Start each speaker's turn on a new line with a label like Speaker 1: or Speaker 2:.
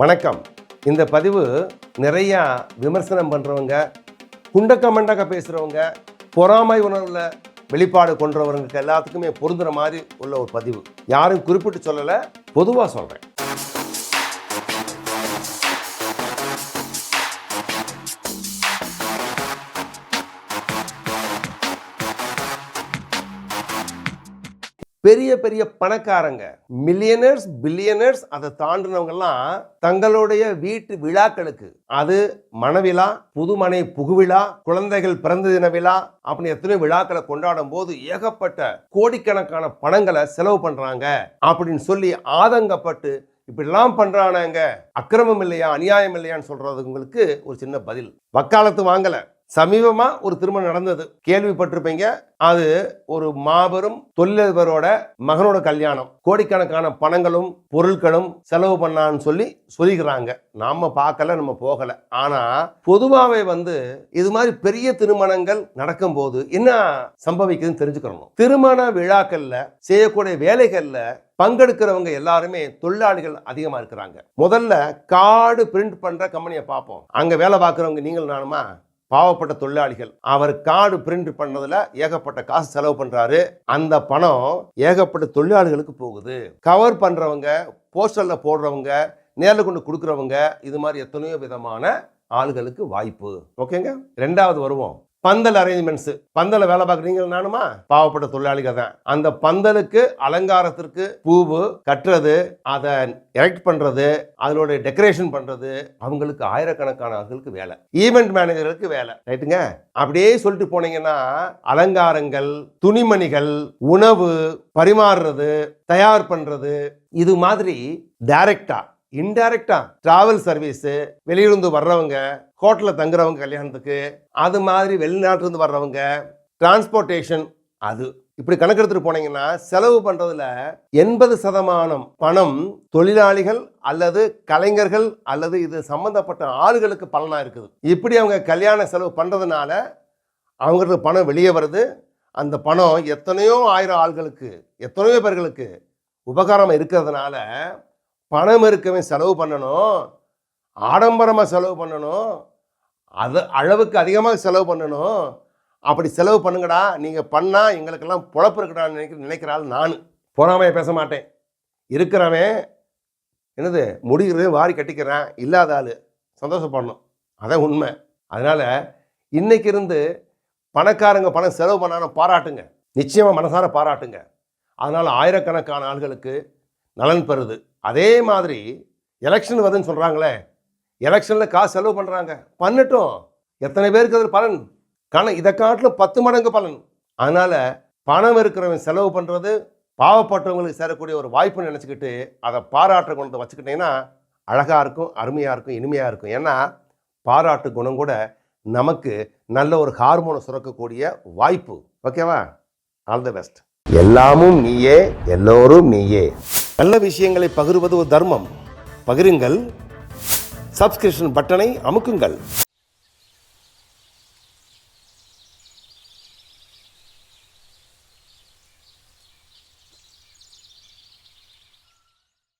Speaker 1: வணக்கம். இந்த பதிவு நிறையா விமர்சனம் பண்ணுறவங்க குண்டக்க மண்டக்க பேசுகிறவங்க பொறாமை உணர்வில் வெளிப்பாடு கொண்டவர்களுக்கு எல்லாத்துக்குமே பொருந்துகிற மாதிரி உள்ள ஒரு பதிவு. யாரும் குறிப்பிட்டு சொல்லலை பொதுவாக சொல்கிறேன் பெரிய பெரிய பணக்காரங்க மில்லியனர்ஸ் பில்லியனர்ஸ் அதை தாண்டினவங்கெல்லாம் தங்களுடைய வீட்டு விழாக்களுக்கு அது மணவிழா புதுமனை புகுவிழா குழந்தைகள் பிறந்த தின விழா அப்படின்னு எத்தனையோ விழாக்களை கொண்டாடும் போது ஏகப்பட்ட கோடிக்கணக்கான பணங்களை செலவு பண்றாங்க அப்படின்னு சொல்லி ஆதங்கப்பட்டு இப்படிலாம் பண்ணுறானாங்க அக்கிரமம் இல்லையா அநியாயம் இல்லையான்னு சொல்றதுங்களுக்கு ஒரு சின்ன பதில். வக்காலத்து வாங்கலை. சமீபமா ஒரு திருமணம் நடந்தது. கேள்விப்பட்டிருப்பீங்க. அது ஒரு மாபெரும் தொழிலதிபரோட மகனோட கல்யாணம். கோடிக்கணக்கான பணங்களும் பொருட்களும் செலவு பண்ணான்னு சொல்லி சொல்லிக்கிறாங்க. நாம பார்க்கல நம்ம போகல. ஆனா பொதுவாவே வந்து இது மாதிரி பெரிய திருமணங்கள் நடக்கும்போது என்ன சம்பவிக்குதுன்னு தெரிஞ்சுக்கணும். திருமண விழாக்கள்ல செய்யக்கூடிய வேலைகள்ல பங்கெடுக்கிறவங்க எல்லாருமே தொழிலாளிகள் அதிகமா இருக்கிறாங்க. முதல்ல கார்டு பிரிண்ட் பண்ற கம்பெனியை பார்ப்போம். அங்க வேலை பார்க்குறவங்க நீங்கள் நானுமா? பாவப்பட்ட தொழிலாளிகள். அவர் கார்டு பிரிண்ட் பண்ணதுல ஏகப்பட்ட காசு செலவு பண்றாரு. அந்த பணம் ஏகப்பட்ட தொழிலாளிகளுக்கு போகுது. கவர் பண்றவங்க போஸ்டர்ல போடுறவங்க நேரில் கொண்டு கொடுக்குறவங்க இது மாதிரி எத்தனையோ விதமான ஆளுகளுக்கு வாய்ப்பு. ஓகேங்க ரெண்டாவது வருவோம். பந்தல் அரேஞ்ச்மெண்ட்ஸ் பந்தல வேலை பார்க்குறீங்க நானுமா? பாவப்பட்ட தொழிலாளிகள் தான். அந்த பந்தலுக்கு அலங்காரத்திற்கு பூவு கட்டுறது அதை எரெக்ட் பண்றது அதனுடைய டெக்கரேஷன் பண்றது அவங்களுக்கு ஆயிரக்கணக்கான ஆட்களுக்கு வேலை. ஈவெண்ட் மேனேஜர்களுக்கு வேலை. ரைட்டுங்க அப்படியே சொல்லிட்டு போனீங்கன்னா அலங்காரங்கள் துணிமணிகள் உணவு பரிமாறுறது தயார் பண்றது இது மாதிரி டைரக்டா இன்டைரக்டா டிராவல் சர்வீஸ் வெளியிலிருந்து வர்றவங்க ஹோட்டலில் தங்குறவங்க கல்யாணத்துக்கு அது மாதிரி வெளிநாட்டிலிருந்து வர்றவங்க டிரான்ஸ்போர்ட்டேஷன் அது. இப்படி கணக்கெடுத்துட்டு போனீங்கன்னா செலவு பண்றதுல எண்பது சதமானம் பணம் தொழிலாளிகள் அல்லது கலைஞர்கள் அல்லது இது சம்பந்தப்பட்ட ஆளுகளுக்கு பலனா இருக்குது. இப்படி அவங்க கல்யாண செலவு பண்றதுனால அவங்களுக்கு பணம் வெளியே வருது. அந்த பணம் எத்தனையோ ஆயிரம் ஆள்களுக்கு எத்தனையோ பேர்களுக்கு உபகாரம் இருக்கிறதுனால பணம் இருக்கவன் செலவு பண்ணணும். ஆடம்பரமாக செலவு பண்ணணும். அது அளவுக்கு அதிகமாக செலவு பண்ணணும். அப்படி செலவு பண்ணுங்கடா. நீங்கள் பண்ணால் எங்களுக்கெல்லாம் பொழப்பு இருக்கடான்னு நினைக்கிற நினைக்கிறாள் நான். பொறாமையை பேச மாட்டேன். இருக்கிறவன் என்னது முடிகிறது வாரி கட்டிக்கிறேன் இல்லாத ஆள். சந்தோஷப்படணும். அதான் உண்மை. அதனால் இன்றைக்கி இருந்து பணக்காரங்க பணம் செலவு பண்ணாலும் பாராட்டுங்க. நிச்சயமாக மனசார பாராட்டுங்க. அதனால் ஆயிரக்கணக்கான ஆள்களுக்கு நலன் பெறுது. அதே மாதிரி எலெக்ஷன் வருதுன்னு சொல்கிறாங்களே எலெக்ஷனில் காசு செலவு பண்ணுறாங்க பண்ணட்டும். எத்தனை பேருக்கு அதில் பலன்? கண இதை காட்டிலும் பத்து மடங்கு பலன். அதனால் பணம் இருக்கிறவன் செலவு பண்ணுறது பாவப்பட்டவங்களுக்கு சேரக்கூடிய ஒரு வாய்ப்புன்னு நினச்சிக்கிட்டு அதை பாராட்டு குணத்தை வச்சுக்கிட்டிங்கன்னா அழகாக இருக்கும் அருமையாக இருக்கும் இனிமையாக இருக்கும். ஏன்னா பாராட்டு குணம் கூட நமக்கு நல்ல ஒரு ஹார்மோனை சுரக்கக்கூடிய வாய்ப்பு. ஓகேவா ஆல் த பெஸ்ட் எல்லாமும் நீயே எல்லோரும் நீயே. நல்ல விஷயங்களை பகிர்வது ஒரு தர்மம். பகிருங்கள். சப்ஸ்கிரிப்ஷன் பட்டனை அமுக்குங்கள்.